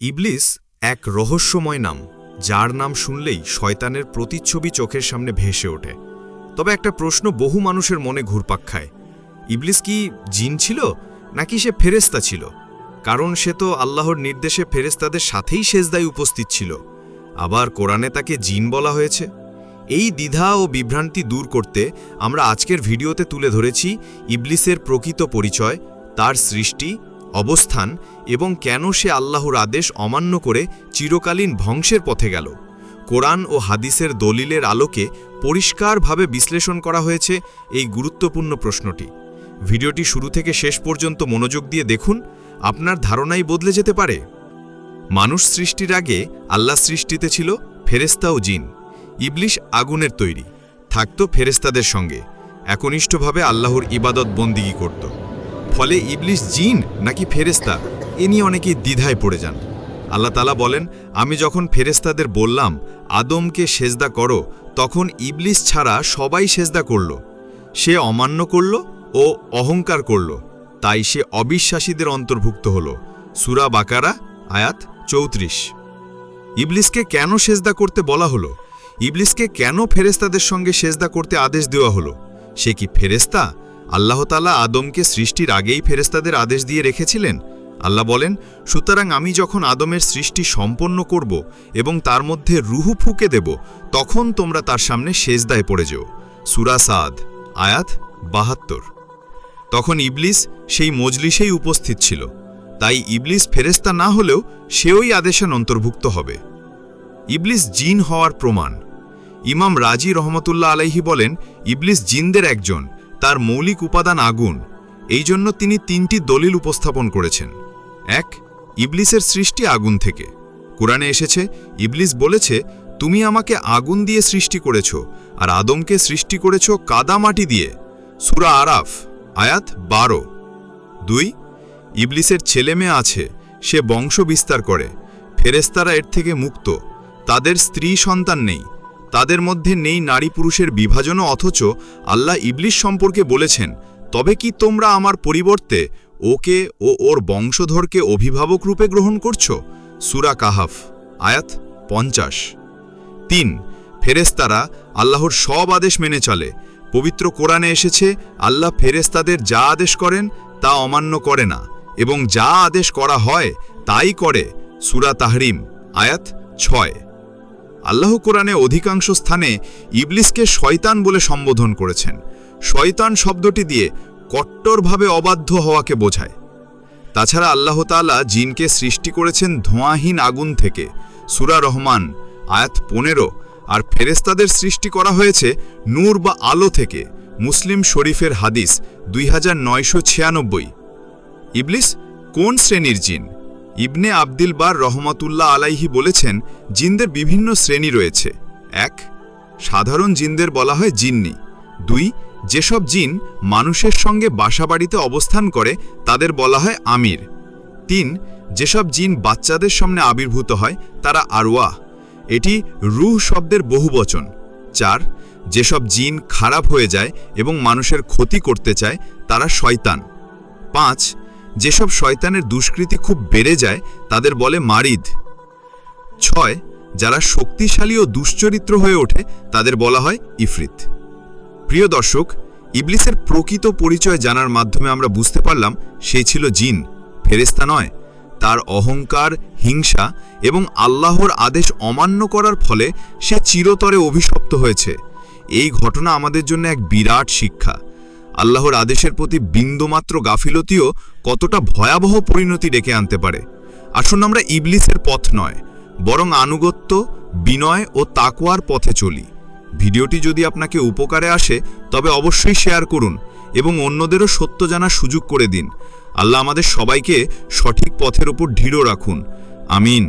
ইবলিস এক রহস্যময় নাম, যার নাম শুনলেই শয়তানের প্রতিচ্ছবি চোখের সামনে ভেসে ওঠে। তবে একটা প্রশ্ন বহু মানুষের মনে ঘুরপাক খায়। ইবলিস কি জিন ছিল, নাকি সে ফেরেস্তা ছিল? কারণ সে তো আল্লাহর নির্দেশে ফেরেস্তাদের সাথেই সেজদায় উপস্থিত ছিল। আবার কোরআনে তাকে জিন বলা হয়েছে। এই দ্বিধা ও বিভ্রান্তি দূর করতে আমরা আজকের ভিডিওতে তুলে ধরেছি ইবলিসের প্রকৃত পরিচয়, তার সৃষ্টি অবস্থান এবং কেন সে আল্লাহর আদেশ অমান্য করে চিরকালীন ধ্বংসের পথে গেল। কোরআন ও হাদিসের দলিলের আলোকে পরিষ্কারভাবে বিশ্লেষণ করা হয়েছে এই গুরুত্বপূর্ণ প্রশ্নটি। ভিডিওটি শুরু থেকে শেষ পর্যন্ত মনোযোগ দিয়ে দেখুন, আপনার ধারণাই বদলে যেতে পারে। মানুষ সৃষ্টির আগে আল্লাহ সৃষ্টিতে ছিল ফেরেস্তা ও জিন। ইবলিশ আগুনের তৈরি। থাকত ফেরেস্তাদের সঙ্গে। একনিষ্ঠভাবে আল্লাহর ইবাদত বন্দিগি করত। ফলে ইবলিশ জিন নাকি ফেরেস্তা এ নিয়ে অনেকেই দ্বিধায় পড়ে যান। আল্লাহ তালা বলেন, আমি যখন ফেরেস্তাদের বললাম, আদমকে সেজদা করো, তখন ইবলিশ ছাড়া সবাই সেজদা করল। সে অমান্য করল ও অহংকার করল। তাই সে অবিশ্বাসীদের অন্তর্ভুক্ত হল। সুরা বাকারা, আয়াত চৌত্রিশ। ইবলিসকে কেন সেজদা করতে বলা হলো? ইবলিসকে কেন ফেরেস্তাদের সঙ্গে সেজদা করতে আদেশ দেওয়া হলো? সে কি ফেরেস্তা আল্লাহতালা আদমকে সৃষ্টির আগেই ফেরেস্তাদের আদেশ দিয়ে রেখেছিলেন। আল্লাহ বলেন, সুতরাং আমি যখন আদমের সৃষ্টি সম্পন্ন করব এবং তার মধ্যে রুহু ফুকে দেব, তখন তোমরা তার সামনে সেজদায় পড়ে যেও। সুরা সাদ, আয়াত বাহাত্তর। তখন ইবলিস সেই মজলিসেই উপস্থিত ছিল। তাই ইবলিস ফেরেস্তা না হলেও সেওই আদেশান অন্তর্ভুক্ত হবে। ইবলিস জিন হওয়ার প্রমাণ। ইমাম রাজি রহমতুল্লাহ আলাইহি বলেন, ইবলিস জিনদের একজন। তার মৌলিক উপাদান আগুন। এই জন্য তিনি তিনটি দলিল উপস্থাপন করেছেন। এক, ইবলিসের সৃষ্টি আগুন থেকে। কোরআনে এসেছে, ইবলিস বলেছে, তুমি আমাকে আগুন দিয়ে সৃষ্টি করেছ, আর আদমকে সৃষ্টি করেছ কাদা মাটি দিয়ে। সুরা আরাফ, আয়াত বারো। দুই, ইবলিসের ছেলে মেয়ে আছে, সে বংশ বিস্তার করে। ফেরেস্তারা এর থেকে মুক্ত। তাদের স্ত্রী সন্তান নেই। তাদের মধ্যে নেই নারী পুরুষের বিভাজনও, অথচ আল্লাহ ইবলিস সম্পর্কে বলেছেন, তবে কি তোমরা আমার পরিবর্তে ওকে ও ওর বংশধরকে অভিভাবক রূপে গ্রহণ করছ? সুরা কাহাফ, আয়াত পঞ্চাশ। তিন ফেরেস্তারা আল্লাহর সব আদেশ মেনে চলে। পবিত্র কোরআনে এসেছে, আল্লাহ ফেরেস্তাদের যা আদেশ করেন, তা অমান্য করে না, এবং যা আদেশ করা হয়, তাই করে। সুরা তাহরিম, আয়াত ছয়। আল্লাহ কোরআনে অধিকাংশ স্থানে ইবলিসকে শয়তান বলে সম্বোধন করেছেন। শয়তান শব্দটি দিয়ে কট্টরভাবে অবাধ্য হওয়াকে বোঝায়। তাছাড়া আল্লাহ তাআলা জিনকে সৃষ্টি করেছেন ধোঁয়াহীন আগুন থেকে। সুরা রহমান, আয়াত পনেরো, আর ফেরেস্তাদের সৃষ্টি করা হয়েছে নূর বা আলো থেকে। মুসলিম শরীফের হাদিস দুই হাজার নয়শো ছিয়ানব্বই। ইবলিস কোন শ্রেণির জিন? ইবনে আবদিল বার রহমতুল্লাহ আলাইহি বলেছেন, জিনদের বিভিন্ন শ্রেণি রয়েছে। এক, সাধারণ জিনদের বলা হয় জিন্নি। দুই, যেসব জিন মানুষের সঙ্গে বাসাবাড়িতে অবস্থান করে, তাদের বলা হয় আমির। তিন, যেসব জিন বাচ্চাদের সামনে আবির্ভূত হয়, তারা আরওয়া এটি রুহ শব্দের বহুবচন। চার, যেসব জিন খারাপ হয়ে যায় এবং মানুষের ক্ষতি করতে চায়, তারা শয়তান। পাঁচ যেসব শয়তানের দুষ্কৃতি খুব বেড়ে যায়, তাদের বলে মারিদ। ছয়, যারা শক্তিশালী ও দুশ্চরিত্র হয়ে ওঠে, তাদের বলা হয় ইফরিত। প্রিয় দর্শক, ইবলিসের প্রকৃত পরিচয় জানার মাধ্যমে আমরা বুঝতে পারলাম, সে ছিল জিন ফেরেস্তা নয়। তার অহংকার, হিংসা এবং আল্লাহর আদেশ অমান্য করার ফলে সে চিরতরে অভিশপ্ত হয়েছে। এই ঘটনা আমাদের জন্য এক বিরাট শিক্ষা। আল্লাহর আদেশের প্রতি বিন্দুমাত্র গাফিলতিও কতটা ভয়াবহ পরিণতি ডেকে আনতে পারে? আসুন আমরা ইবলিসের পথ নয়, বরং আনুগত্য, বিনয় ও তাকওয়ার পথে চলি। ভিডিওটি যদি আপনাকে উপকারে আসে, তবে অবশ্যই শেয়ার করুন এবং অন্যদেরও সত্য জানার সুযোগ করে দিন। আল্লাহ আমাদের সবাইকে সঠিক পথের উপর দৃঢ় রাখুন। আমিন।